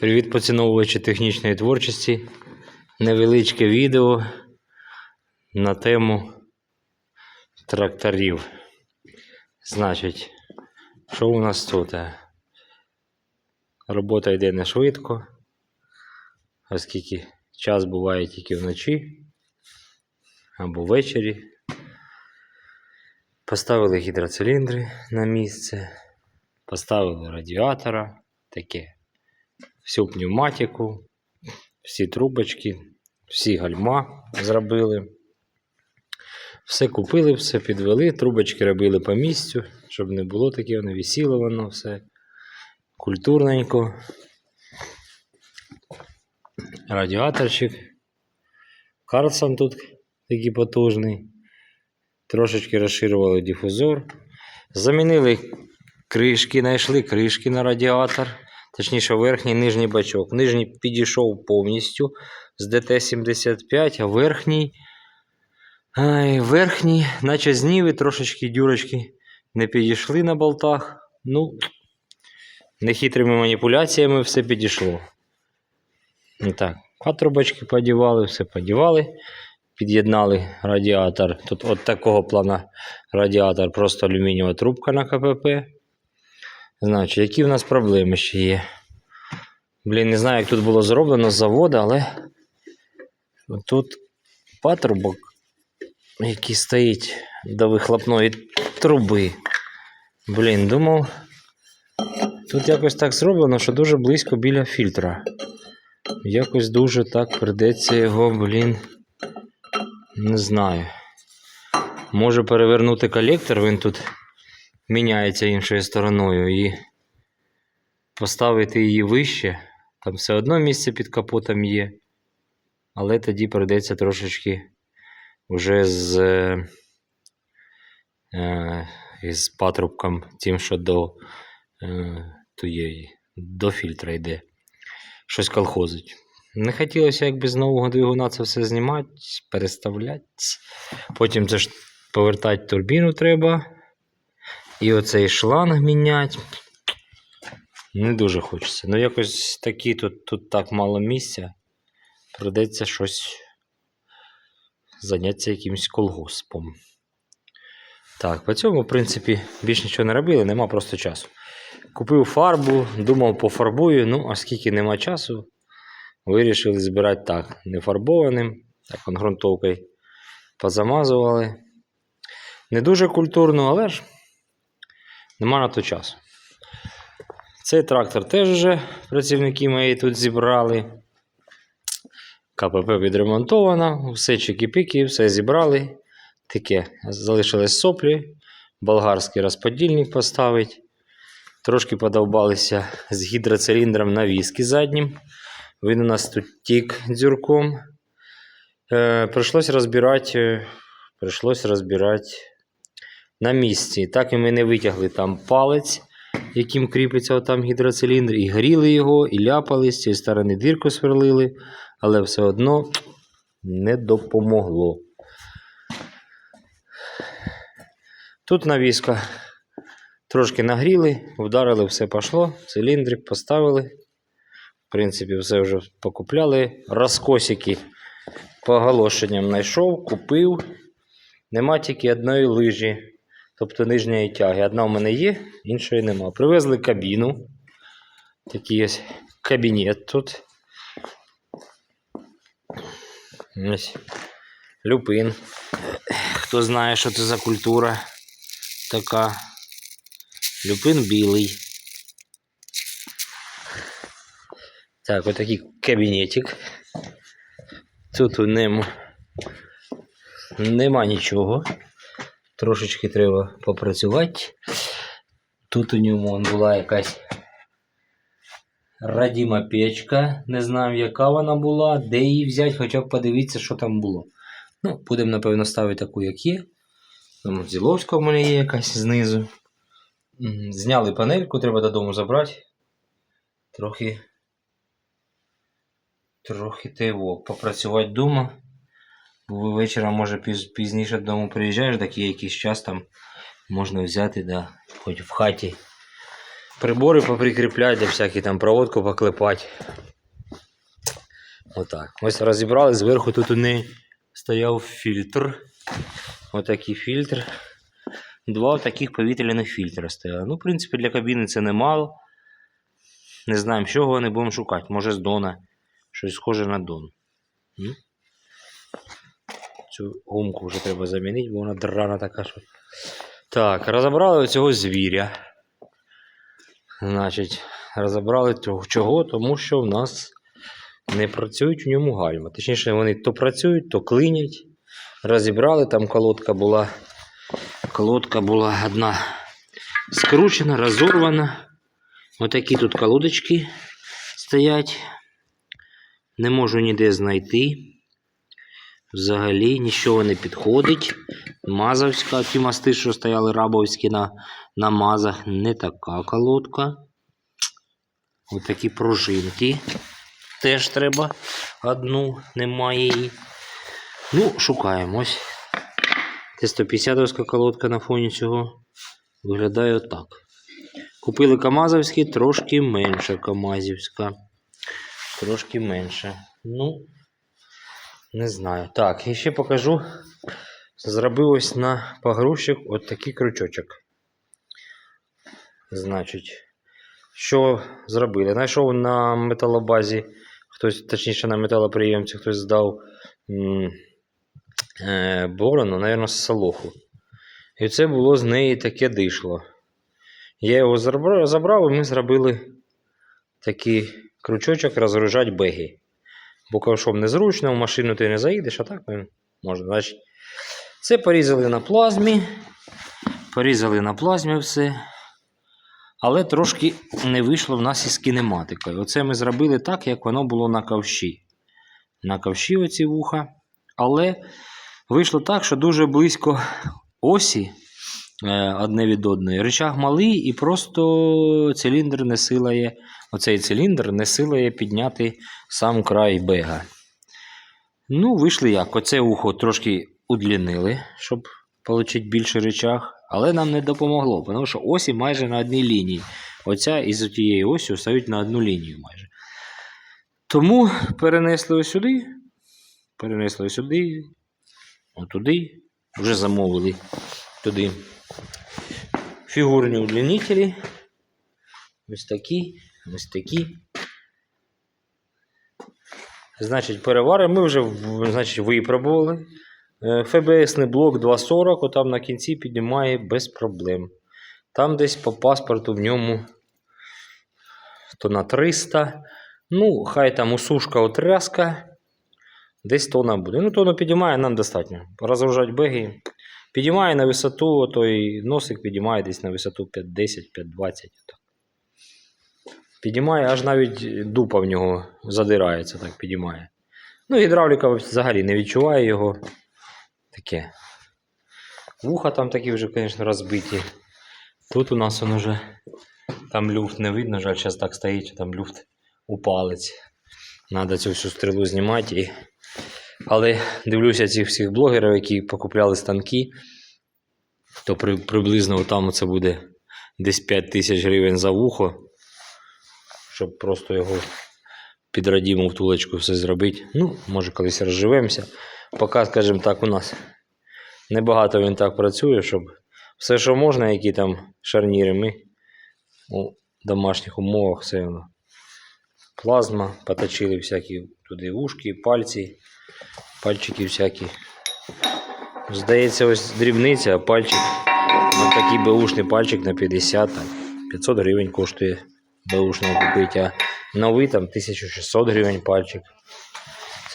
Привіт, поціновувачі технічної творчості. Невеличке відео на тему тракторів. Значить, що у нас тут? Робота йде не швидко, оскільки час буває тільки вночі або ввечері. Поставили гідроциліндри на місце, поставили радіатора, таке всю пневматику, всі трубочки, всі гальма зробили. Все купили, все підвели, трубочки робили по місцю, щоб не було таке, воно висіло воно все культурненько. Радіаторчик. Карлсон тут такий потужний. Трошечки розширювали дифузор. Замінили кришки, знайшли кришки на радіатор. Точніше, верхній нижній бачок. Нижній підійшов повністю з ДТ-75, а верхній. Ай, верхній, наче зніви, трошечки дюрочки не підійшли на болтах. Ну, нехитрими маніпуляціями все підійшло. Ну Так, патрубочки подівали, все подівали. Під'єднали радіатор. Тут от такого плана радіатор, просто алюмінієва трубка на КПП. Значить, які в нас проблеми ще є? Блін, не знаю, як тут було зроблено з заводу, але тут патрубок, який стоїть до вихлопної труби. Блін, думав, тут якось так зроблено, що дуже близько біля фільтра. Якось дуже так придеться його, блін. Не знаю. Може перевернути колектор, він тут міняється іншою стороною і поставити її вище. Там все одно місце під капотом є. Але тоді прийдеться трошечки вже з, е, із патрубком, тим, що до е, тієї, до фільтра йде. Щось колхозить. Не хотілося якби з нового двигуна це все знімати, переставляти. Потім це ж повертати турбіну треба. І оцей шланг міняти. Не дуже хочеться. Ну, якось такі тут, тут так мало місця. Придеться щось зайнятися якимось колгоспом. Так, по цьому, в принципі, більш нічого не робили, нема просто часу. Купив фарбу, думав, пофарбую, ну, оскільки нема часу, вирішили збирати так, нефарбованим, так, он ґрунтовкою позамазували. Не дуже культурно, але ж нема на то часу. Цей трактор теж вже працівники мої тут зібрали. КПП відремонтовано, все чики-піки, все зібрали. Таке, залишились соплі, болгарський розподільник поставить. Трошки подовбалися з гідроциліндром на віскі заднім. Він у нас тут тік дзюрком. Е, прийшлось розбирати, е, прийшлось розбирати на місці. Так і ми не витягли там палець, яким кріпиться там гідроциліндр, і гріли його, і ляпали, з цієї сторони дірку сверлили, але все одно не допомогло. Тут навіска трошки нагріли, вдарили, все пішло, циліндрик поставили. В принципі, все вже покупляли. Розкосики по оголошенням знайшов, купив. Нема тільки одної лижі, тобто нижньої тяги. Одна в мене є, іншої нема. Привезли кабіну. Такий ось кабінет тут. Ось. Люпин. Хто знає, що це за культура така. Люпин білий. Так, отакий кабінетик. Тут у ньому нема нічого. Трошечки треба попрацювати. Тут у ньому була якась радіма печка. Не знаю, яка вона була, де її взяти, хоча б подивитися, що там було. Ну, будемо, напевно, ставити таку, як є. Там Зіловська в мене є якась знизу. Зняли панельку, треба додому забрати. Трохи. Трохи того попрацювати вдома. Бо вечором, може, піз, пізніше додому приїжджаєш, так є якийсь час там можна взяти, да, хоч в хаті прибори поприкріпляти, де всякі там проводку поклепати. Отак. Ось розібрали, зверху тут у неї стояв фільтр. Отакий фільтр. Два таких повітряних фільтра стояли. Ну, в принципі, для кабіни це немало. Не знаємо, чого вони будемо шукати. Може з Дона. Щось схоже на Дон. Цю гумку вже треба замінити, бо вона драна така, що. Так, розібрали оцього звіря. Значить, розібрали цього. Чого? Тому що в нас не працюють в ньому гальма. Точніше, вони то працюють, то клинять. Розібрали, там колодка була. Колодка була одна скручена, розорвана. Отакі тут колодочки стоять. Не можу ніде знайти. Взагалі нічого не підходить. Мазовська, ті мости, що стояли рабовські на, на мазах, не така колодка. Отакі пружинки. Теж треба одну, немає її. Ну, шукаємо ось. Це 150 колодка на фоні цього. Виглядає отак. Купили Камазовські, трошки менше Камазівська. Трошки менше. Ну, не знаю. Так, і ще покажу. Зробив ось на погрузчик от такий крючочок. Значить, що зробили? Знайшов на металобазі, хтось, точніше на металоприємці, хтось здав е, борону, мабуть, з салоху. І це було з неї таке дишло. Я його забрав і ми зробили такий крючочок розгружати беги. Бо ковшом незручно, в машину ти не заїдеш, а так ну, можна. Значить, це порізали на плазмі. Порізали на плазмі все. Але трошки не вийшло в нас із кінематикою. Оце ми зробили так, як воно було на ковші. На ковші оці вуха. Але вийшло так, що дуже близько осі одне від одної. Рычаг малий і просто циліндр не силає. Оцей циліндр не силає підняти сам край бега. Ну, вийшли як. Оце ухо трошки удлінили, щоб отримати більший рычаг. Але нам не допомогло, тому що осі майже на одній лінії. Оця із тієї осі стають на одну лінію майже. Тому перенесли ось сюди, перенесли ось сюди, отуди, вже замовили туди фігурні удлінителі. Ось такі, ось такі. Значить, перевари ми вже значить, випробували. Е, ФБСний блок 240, отам на кінці піднімає без проблем. Там десь по паспорту в ньому то на 300. Ну, хай там усушка отряска. Десь тона буде. Ну, тону підіймає нам достатньо. Розгружати беги. Підіймає на висоту, той носик підіймає десь на висоту 510, 520. Так. Підіймає, аж навіть дупа в нього задирається, так підіймає. Ну, гідравліка взагалі не відчуває його. Таке. Вуха там такі вже, звісно, розбиті. Тут у нас он уже там люфт не видно, жаль, зараз так стоїть, там люфт у палець. Надо цю всю стрілу знімати. І... Але дивлюся цих всіх блогерів, які покупляли станки, то при, приблизно там це буде десь 5 тисяч гривень за вухо, щоб просто його під радіму втулочку все зробити. Ну, може, колись розживемося. Поки, скажімо так, у нас небагато він так працює, щоб все, що можна, які там шарніри, ми у домашніх умовах все воно. Плазма, поточили всякі туди вушки, пальці, пальчики всякі. Здається, ось дрібниця, а пальчик. Ось такий беушний пальчик на 50, там, 500 гривень коштує беушного купити, а новий там 1600 гривень пальчик.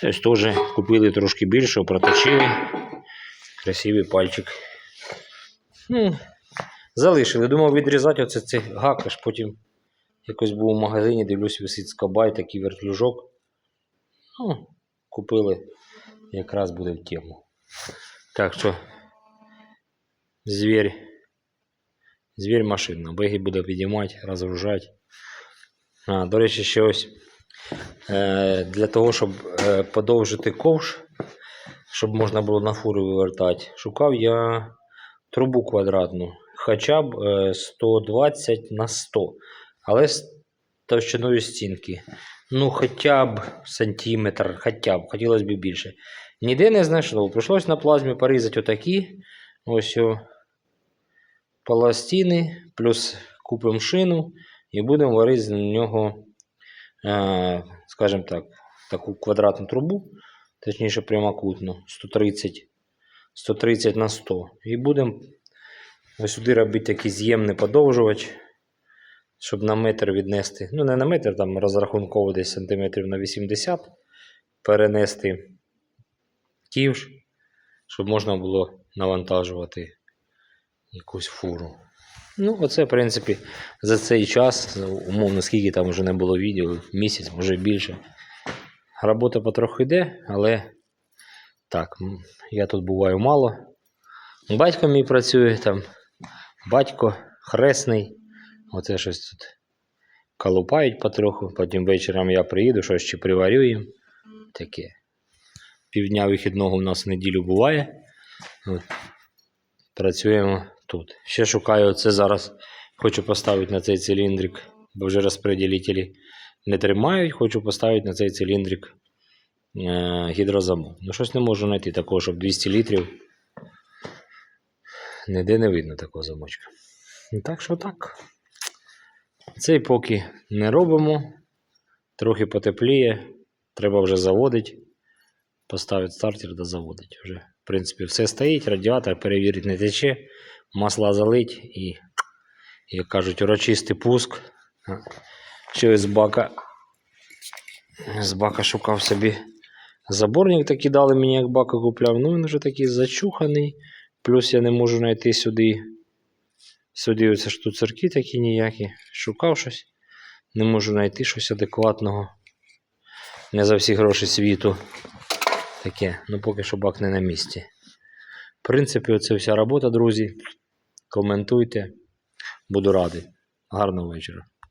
Це ось теж купили трошки більше, проточили. Красивий пальчик. Ну, залишили. Думав відрізати оце цей гак, аж потім якось був в магазині, дивлюсь, висить скобай, такий вертлюжок. Ну, купили, якраз буде в тему. Так що, звір. Звір машина. Беги буде підіймати, розгружати. А, до речі, ще ось е, для того, щоб е, подовжити ковш, щоб можна було на фуру вивертати, шукав я трубу квадратну. хоча б е, 120 на 100. Але з товщиною стінки. Ну, хоча б сантиметр, хоча б, хотілося б більше. Ніде не знайшло. Прийшлось на плазмі порізати отакі. Ось о, пластини, плюс купимо шину і будемо варити з нього, е, скажімо так, таку квадратну трубу, точніше прямокутну, 130, 130 на 100. І будемо ось сюди робити такий з'ємний подовжувач, щоб на метр віднести. Ну, не на метр, там розрахунково десь сантиметрів на 80 перенести ківш, щоб можна було навантажувати якусь фуру. Ну, оце, в принципі, за цей час, ну, умовно, скільки там вже не було відео, місяць, може більше. Робота потроху йде, але так, я тут буваю мало. Батько мій працює там, батько хресний. Оце щось тут колупають потроху. Потім вечором я приїду, щось чи приварю їм. Таке. Півдня вихідного у нас в неділю буває. От. Працюємо тут. Ще шукаю це зараз. Хочу поставити на цей циліндрик, бо вже розпреділителі не тримають. Хочу поставити на цей циліндрик е- гідрозамок. Ну, щось не можу знайти такого, щоб 200 літрів. Ніде не видно такого замочка. Ну, Так що так. Цей поки не робимо. Трохи потепліє. Треба вже заводити. Поставити стартер да заводити. Вже, в принципі, все стоїть, радіатор перевірити не тече, масла залить і, як кажуть, урочистий пуск. Ще з бака. З бака шукав собі заборник такий дали мені, як бака купляв. Ну він вже такий зачуханий. Плюс я не можу знайти сюди. Сюди тут церкві такі ніякі. Шукав щось. Не можу знайти щось адекватного. Не за всі гроші світу. Таке. Ну поки що бак не на місці. В принципі, оце вся робота, друзі. Коментуйте. Буду радий. Гарного вечора.